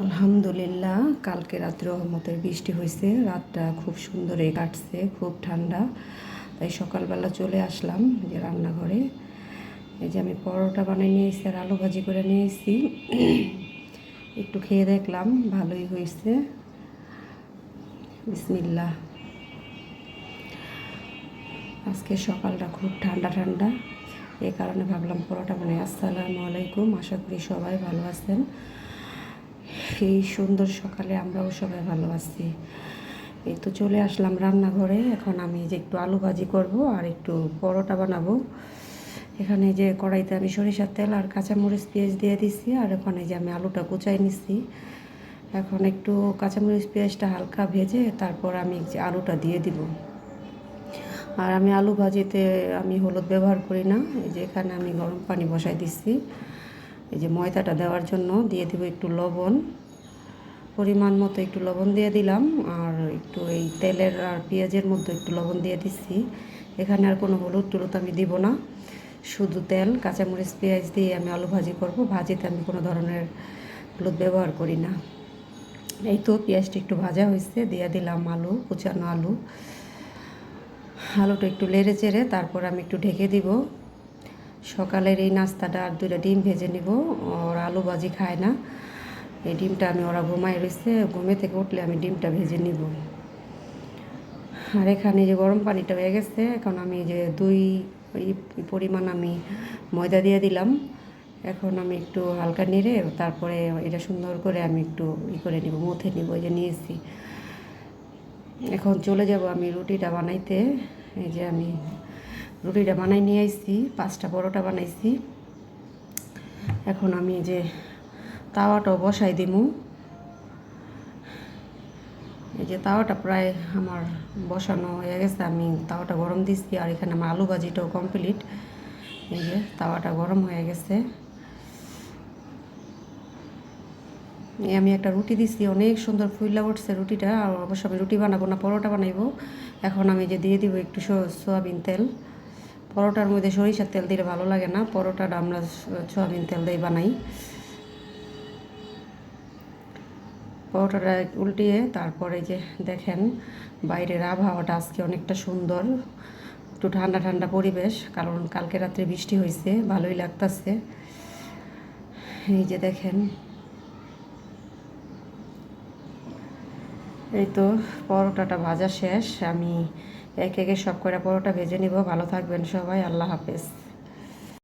আলহামদুলিল্লাহ, কালকে রাত্রে রহমতের বৃষ্টি হয়েছে রাতটা খুব সুন্দরে কাটছে, খুব ঠান্ডা। তাই সকালবেলা চলে আসলাম যে রান্নাঘরে। এই যে আমি পরোটা বানিয়ে নিয়ে এসেছি আর আলু ভাজি করে নিয়ে এসেছি একটু খেয়ে দেখলাম, ভালোই হয়েছে বিসমিল্লাহ। আজকে সকালটা খুব ঠান্ডা ঠান্ডা। এই কারণে ভাবলাম পরোটা বানাই। আসসালামু আলাইকুম, আশা করি সবাই ভালো আছেন। এই সুন্দর সকালে আমরাও সবাই ভালো আছি। এই তো চলে আসলাম রান্নাঘরে। এখন আমি যে একটু আলু ভাজি করব আর একটু পরোটা বানাবো। এখানে যে কড়াইতে আমি সরিষার তেল আর কাঁচামরিচ পেঁয়াজ দিয়ে দিছি আর ওখানে যে আমি আলুটা কুচাই নিছি। এখন একটু কাঁচামরিচ পেঁয়াজটা হালকা ভেজে তারপর আমি যে আলুটা দিয়ে দিব। আর আমি আলু ভাজিতে আমি হলুদ ব্যবহার করি না। এই যে এখানে আমি গরম পানি বসাই দিচ্ছি এই যে ময়দাটা দেওয়ার জন্য দিয়ে দিব একটু লবণ। পরিমাণ মতো একটু লবণ দিয়ে দিলাম, আর একটু এই তেলের আর পেঁয়াজের মধ্যে একটু লবণ দিয়ে দিচ্ছি। এখানে আর কোনো হলুদ টুলুদ আমি দিব না, শুধু তেল, কাঁচামরিচ, পেঁয়াজ দিয়ে আমি আলু ভাজি করব। ভাজিতে আমি কোনো ধরনের হলুদ ব্যবহার করি না। এই তো পেঁয়াজটা একটু ভাজা হয়েছে, দিয়ে দিলাম আলু, কুচানো আলু। আলুটা একটু লেড়ে চেড়ে তারপর আমি একটু ঢেকে দিব। সকালের এই নাস্তাটা আর দুইটা ডিম ভেজে নিব, ওর আলু ভাজি খায় না। এই ডিমটা আমি ওরা ঘুমাই রয়েছে ঘুমে থেকে উঠলে আমি ডিমটা ভেজে নিব। আর এখানে যে গরম পানিটা হয়ে গেছে, এখন আমি যে দুই পরিমাণ আমি ময়দা দিয়ে দিলাম। এখন আমি একটু হালকা নেড়ে তারপরে এটা সুন্দর করে আমি একটু ই করে নিব, মুথে নিব যে নিয়েছি। এখন চলে যাব আমি রুটিটা বানাইতে। এই যে আমি রুটিটা বানাই নিয়ে আসছি পাঁচটা পরোটা বানাইছি। এখন আমি যে তাওয়াটাও বসাই দিমু। এই যে তাওয়াটা প্রায় আমার বসানো হয়ে গেছে, আমি তাওয়াটা গরম দিচ্ছি আর এখানে আমার আলু ভাজিটাও কমপ্লিট। এই যে তাওয়াটা গরম হয়ে গেছে। আমি একটা রুটি দিছি, অনেক সুন্দর ফুইলা উঠছে রুটিটা, আর অবশ্য আমি রুটি বানাবো না, পরোটা বানাইবো। এখন আমি যে দিয়ে দিব একটু সোয়াবিন তেল। পরোটার মধ্যে সরিষার তেল দিলে ভালো লাগে না, পরোটাটা আমরা সোয়াবিন তেল দিয়ে বানাই। পরোটাটা উল্টিয়ে তারপরে যে দেখেন বাইরের আবহাওয়াটা আজকে অনেকটা সুন্দর, একটু ঠান্ডা ঠান্ডা পরিবেশ, কারণ কালকে রাত্রে বৃষ্টি হয়েছে ভালোই লাগতেছে। এই যে দেখেন। এই তো পরোটাটা ভাজা শেষ, আমি এক একে সব করে পরোটা ভেজে নিব। ভালো থাকবেন সবাই, আল্লাহ হাফেজ।